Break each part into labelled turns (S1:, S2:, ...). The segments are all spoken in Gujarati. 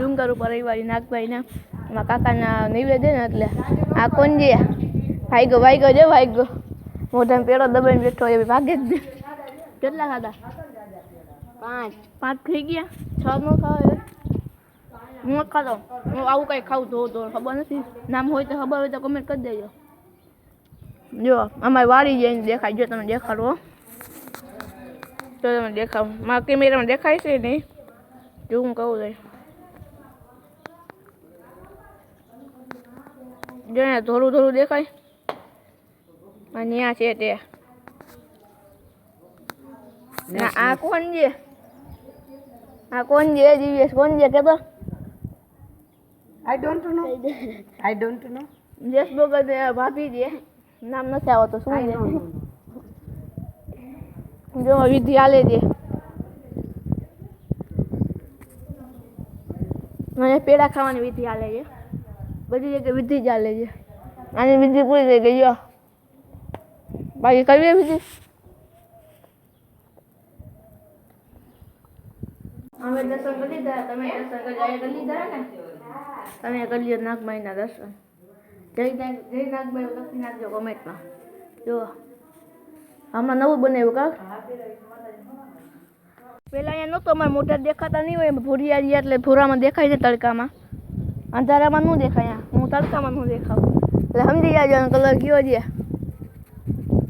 S1: ડુંગર ઉપર રવિવારી નાગભાઈના. એમાં કાકાના નિવેદન એટલે આ કોંજી ભાઈગો ભાઈગો જો ભાઈગો. મોઢામાં પેડો દબાઈને બેઠો એ ભાગે જ નહીં. કેટલા ખાધા? પાંચ. પાંચ થઈ ગયા? છ નો ખાવ હું જ ખાતો હું આવું કંઈ ખાવું ધો તો ખબર નથી. નામ હોય તો ખબર હોય તો કમેન્ટ કરી દેજો. જો, અમારી વાડી જઈને દેખાય. જો તમે દેખાડો. જો તમે દેખાવ મારા કેમેરામાં દેખાય છે નહીં જો હું કહું છું જો ને થોડું થોડું દેખાય. અને ત્યાં છે તે. આ- આ કોણ છે? આ કોણ છે દિવ્યેશ? કોણ છે કે તો
S2: I don't know. I don't know.
S1: જસ ભગત ભાભી છે. નામ નથી આવતો શું છે? જો વિધિ હાલે છે. મને પેડા ખાવાની વિધિ આલે છે. બધી જગ્યાએ વિધિ ચાલે છે. આની વિધિ પૂરી થઈ ગઈ જો બાકી કરવી વિધિ? અમે દર્શન કરી લીધા તમે દર્શન કરી કરી લીધા ને? તમે કરી નાગમાઈના દર્શન. જય જય નાગભાઈ લખી નાખજો કોમેન્ટમાં. જો હમણાં નવું બનાવ્યું કા? પેલા અહીંયા નહોતો અમારે મોટા દેખાતા નહીં હોય ભૂરિયા એટલે ભૂરામાં દેખાય છે તડકામાં. અંધારામાં નું દેખાય હું તડકામાં નું દેખાવ? એટલે સમજી જાજો આનો કલર કયો છે.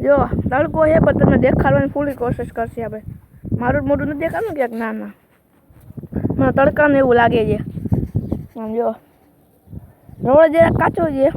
S1: જો તડકો છે પણ તમને દેખાડવાની પૂરી કોશિશ કરશે આપણે. મારું જ મોઢું નથી દેખાતું ક્યાંક? ના ના. મને તડકાને એવું લાગે છે. આમ જો. રોડ જરા કાચો છે.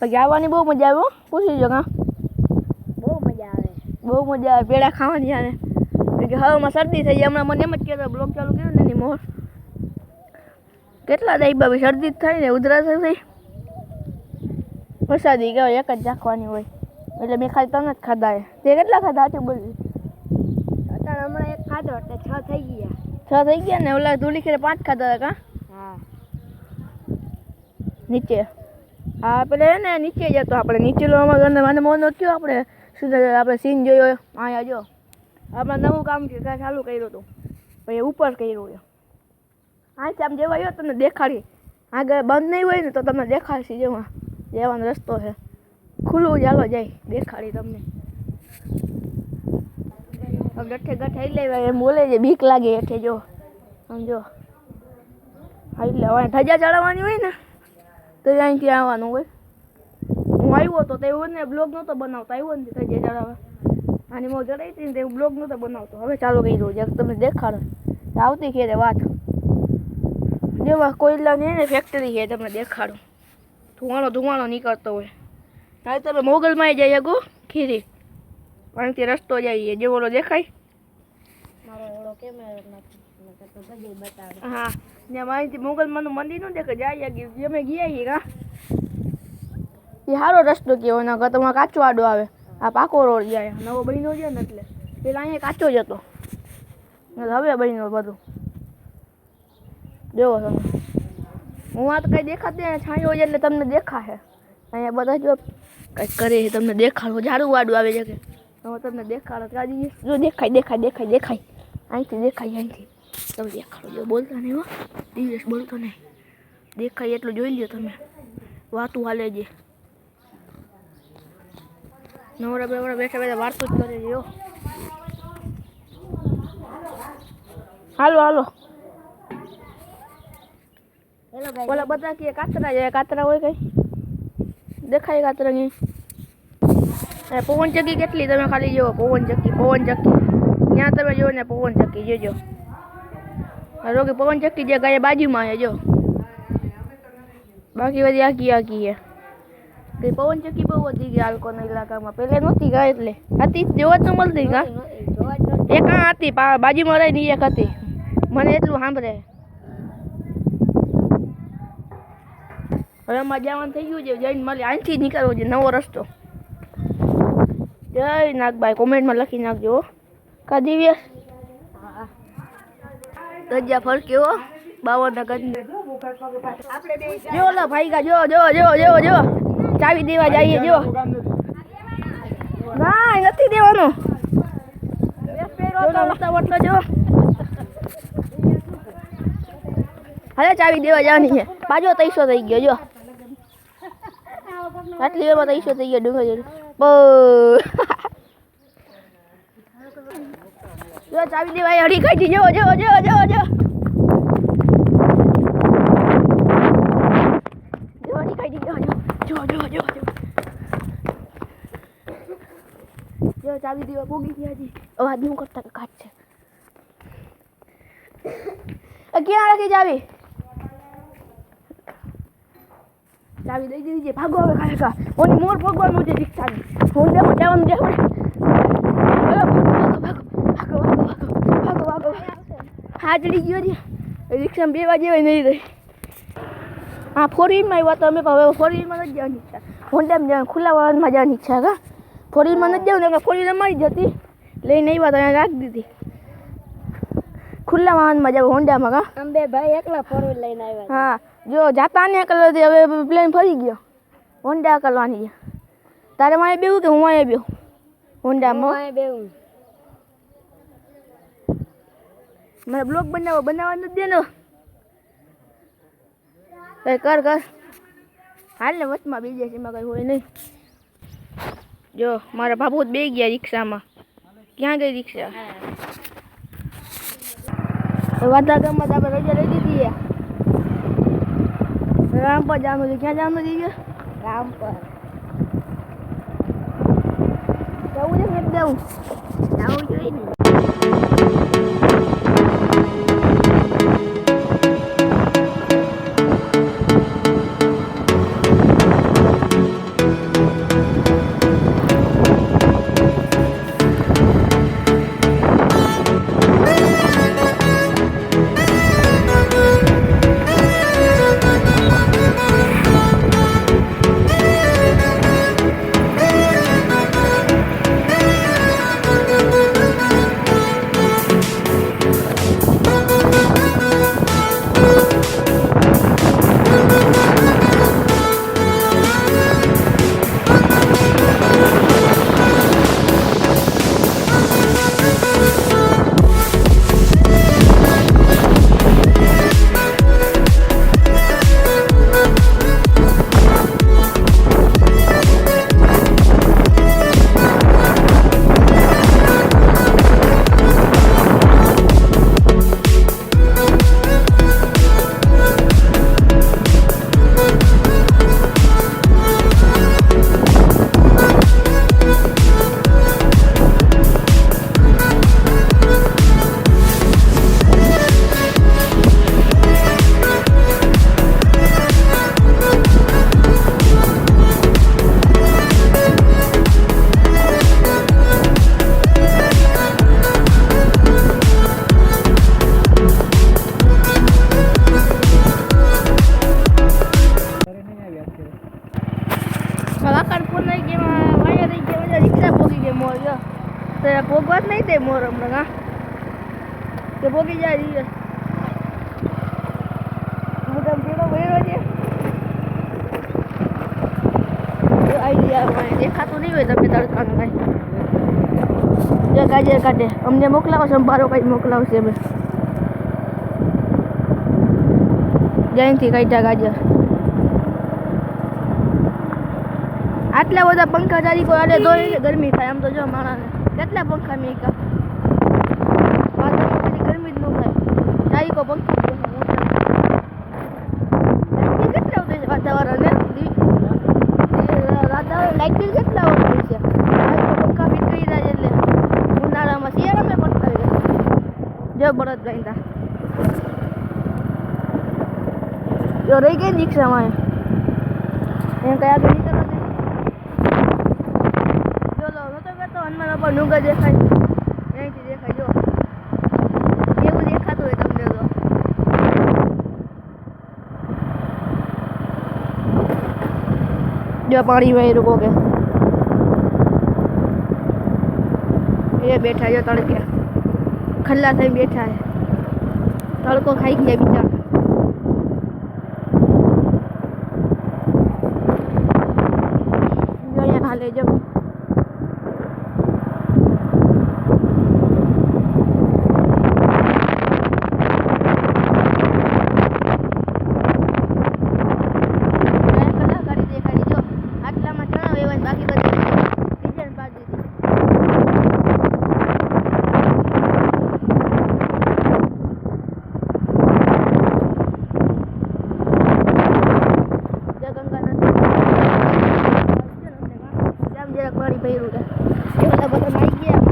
S1: પછી આવવાની બહુ મજા આવે હો. પૂછી જો કાં.
S2: બહુ મજા આવે.
S1: બહુ મજા આવે. પેડા ખાવાની આને. કે હવામાં શરદી થઈ જાય હમણાં મને એમ જ કહેતો બ્લોગ ચાલુ કર્યો ને એની મોર. કેટલા દાઈ બાબી શરદી થાય ને ઉધરસ થઈ વરસાદી ગયો એક જ રાખવાની હોય. એટલે મેં ખાલી તમને જ ખાધા એ તે કેટલા ખાધા હતું બોલ?
S2: અત્યારે હમણાં એક ખાધો એટલે છ થઈ ગયા.
S1: છ થઈ ગયા ને ઓલા ધૂળી ખેરે પાંચ ખાધા હતા કા?
S2: હા.
S1: નીચે. હા પેલે હે ને નીચે જતો આપણે. નીચેલો અમારે ઘરને મને મોનો થયો આપણે. શું આપણે સીન જોયો. અહીંયા જો. આપણે નવું કામ ચાલુ કર્યું હતું. પછી ઉપર કર્યું હા આમ આવ્યો તમને દેખાડી. આગળ બંધ નહીં હોય ને તો તમને દેખાડશે જેવા જેવાનો રસ્તો છે. ખુલ્લું ચાલો જાય, દેખાડી તમને. ગઠે ગઠે એટલે એમ બોલે છે, બીક લાગે હેઠે જો. સમજો એટલે હવે ધજા ચડાવવાની હોય ને, તો અહીંથી આવવાનું હોય. હું આવ્યો હતો તો એવું ને, બ્લોગ નહોતો બનાવતો, આવ્યો ને ધજા ચડાવવા. અને હું ચડાવી હતી ને તે બ્લોગ નહોતો બનાવતો. હવે ચાલો કહી દઉં જ્યાં તમને દેખાડો. આવતી ખેરે વાત. જેવા કોયલાની ને ફેક્ટરી છે તમને દેખાડો. ધુવાણો ધુવાણો નીકળતો હોય. હવે તમે મોગલમાં જઈએ ગો ખીરી. અહીંથી રસ્તો જઈએ જે દેખાય. હા ને માહિતી મોગલમાંનું મંદિરનું દેખે જાય અમે ગયા છીએ કા એ સારો રસ્તો કેવો ના કરતા તમારે કાચો આડો આવે. આ પાકો રોડ જાય નવો બન્યો છે ને એટલે. પેલા અહીંયા કાચો જ હતો. હવે બન્યો બધું. જોવો તમે. હું આ તો કઈ દેખાતી ને છાંયો છે એટલે તમને દેખાશે. અહીંયા બધા જો કંઈક કરે છે, તમને દેખાડો ઝાડું વાડું આવે છે કે. હવે તમને દેખાડો કાજી જો દેખાય દેખાય દેખાય દેખાય. અહીંથી દેખાય, અહીંથી. તમે દેખાડો, જો બોલતા નહીં હો. દિવસ બોલતો નહીં. દેખાય એટલું જોઈ લ્યો તમે. વાતું હાલે છે. નવરા બેવડા બેઠા બેઠા વાતો જ કરે છે, હો. હાલો હાલો.
S2: હેલો ગાઈસ
S1: ઓલા બધા કે કાતરા છે કાતરા હોય કઈ? દેખાય કાતરા ની. પવન ચક્કી કેટલી તમે ખાલી જુઓ પવન ચક્કી પવન ચક્કી ત્યાં તમે જુઓ ને પવન ચક્કી જોજો. કે પવન ચક્કી જે ગાય બાજુમાં છે જો. બાકી બધી આખી આખી છે. કે પવન ચક્કી બહુ વધી ગઈ આલકોના ઇલાકામાં પહેલે નહોતી ગાય એટલે. હતી જોવા ન મળતી ગા.
S2: જોવા
S1: એક હતી બાજુમાં રહી ને એક હતી. મને એટલું સાંભળે. હવે અમારે જવાનું થઈ ગયું છે. જઈને મળી અહીંથી નીકળવો છે, નવો રસ્તો. જય નાગભાઈ કોમેન્ટમાં લખી નાખજો. કા દિવ્યેશ
S2: હા
S1: ગજ્જા ફરક્યો. બાવન ગજ. જો ભાઈ કા જો જો જો જો જો. ચાવી દેવા જઈએ, જો. ના નથી દેવાનું. હવે ચાવી દેવા જવાની છે. પાછો તૈસો થઈ ગયો, જો. આટલી વારમાં ત્રણસો થઈ ગયો ડુંગર જેટલું બહુ જો ચાવી દેવા હળી કાઢી જો જો જો જો જો જો હળી કાઢી જો જો જો જો જો જો જો ચાવી દેવા ભોગી ગયા જી અવાજનું કરતા કાટ છે ક્યાં રાખી ચાવી ચાવી દઈ દીધી છે. ભાગો હવે ખા. ઓની મોર ભોગવાનું છે. રિક્ષાની હોન્ડે મોટાવાનું છે. આપણે ભાગો ભાગો ભાગો ભાગો ભાગો ભાગો હા ચડી ગયો છે. રિક્ષામાં બે વાગે હોય નહીં રહી. હા ફોર વ્હીલમાં આવ્યા તો અમે હવે ફોર વ્હીલમાં નથી જવાની ઈચ્છા. હોન્ડામાં જવાનું ખુલ્લા વાહનમાં જવાની ઈચ્છા કા ફોર વ્હીલમાં નથી જવું ને ફોર વ્હીલર મળી જતી લઈને આવ્યા તો રાખી દીધી. ખુલ્લા વાહનમાં જાવ હોન્ડામાં કા
S2: અંબે ભાઈ એકલા ફોર વ્હીલ લઈને આવ્યા
S1: હા. જો જાતા ને કલરથી હવે પ્લેન ફરી ગયો. હોન્ડા કરવાની છે. તારે મારે બેવું કે હું અહીંયા બેવું હોન્ડામાં
S2: બેવું
S1: મારે બ્લોગ બનાવો બનાવવા નથી દેનો. કઈ કર કર. હાલ ને વચમાં બીજે છે એમાં કઈ હોય નહીં. જો મારા બાપુ જ બે ગયા રિક્ષામાં. ક્યાં ગઈ રિક્ષા? વાતા ગામમાં તો આપણે રજા લઈ દીધી રામપર જવાનું છે. ક્યાં જવાનું છે
S2: રામ પર
S1: જવું છે જવું?
S2: જવું જોઈએ ને.
S1: દેખાતું નહીં હોય તમે તડકાનું કાંઈ. કાઢે. અમને મોકલાવો સંભારો કાંઈ મોકલાવશે અમે. જ્યાંથી કાઢ્યા ગાજર. આટલા બધા પંખા ચાલી કોઈ અડે તો ગરમી થાય, આમ તો જો માણાને કેટલા પંખા મેકા વાતાવરણ કદી ગરમી જ ન થાય ચાલી કો પંખા જ બેસે મોટા. લાઇટ બિલ કેટલા ઉતરે છે વાતાવરણ ને વાતાવરણ લાઇટ બિલ કેટલા ઉતરે છે ચાલી કો પંખા ફીટ કરી રહ્યા છે એટલે ઉનાળામાં શિયાળામાં પંખા આવી જો બળદ ગાઈતા રહી ગઈ રિક્ષામાં એમ કયા આગળ નીકળવા દે જો લો નતો કહેતો હનુમાન બાપા ડુંગર દેખાય અહીંથી દેખાય જો એવું દેખાતું હોય તમને તો જો પાણી વહી રૂકો કે એ બેઠા જો તડકે ખલ્લા થઈ બેઠા છે તડકો ખાઈ ગયા બિચારા બધું ભર્યું કે એટલા બધા મારી ગયા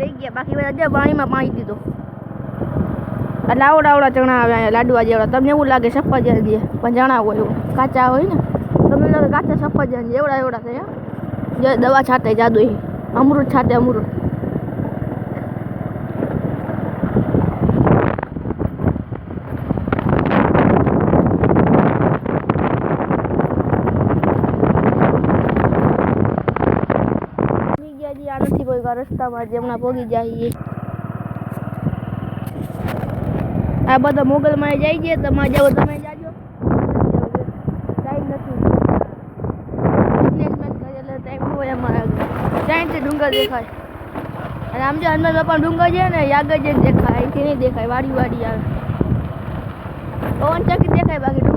S1: લઈ ગયા. બાકી બધા જે પાણીમાં પાણી દીધો. એટલે આવડા આવડા ચણા આવે લાડવા જેવડા તમને એવું લાગે સફરજન જે, પણ ચણા હોય એવું. કાચા હોય ને? તમને લાગે કાચા સફરજન એવડા એવડા થયા જે દવા છાંટે જાદુ અમૃત છાંટે અમૃત. કોઈ રસ્તામાં જેમના પહોંચી જાય એ આ બધા મોગલમાં જાય છે તમે જાઓ, તમે જાજો. ટાઈમ નથી. ટાઈમ હોય અમારે ટાઈમથી ડુંગર દેખાય. અને આમ જે બાપા ડુંગર છે ને આગળ જ દેખાય. અહીંથી નહીં દેખાય વાડી વાડી આવે. પવન ચકી દેખાય બાકી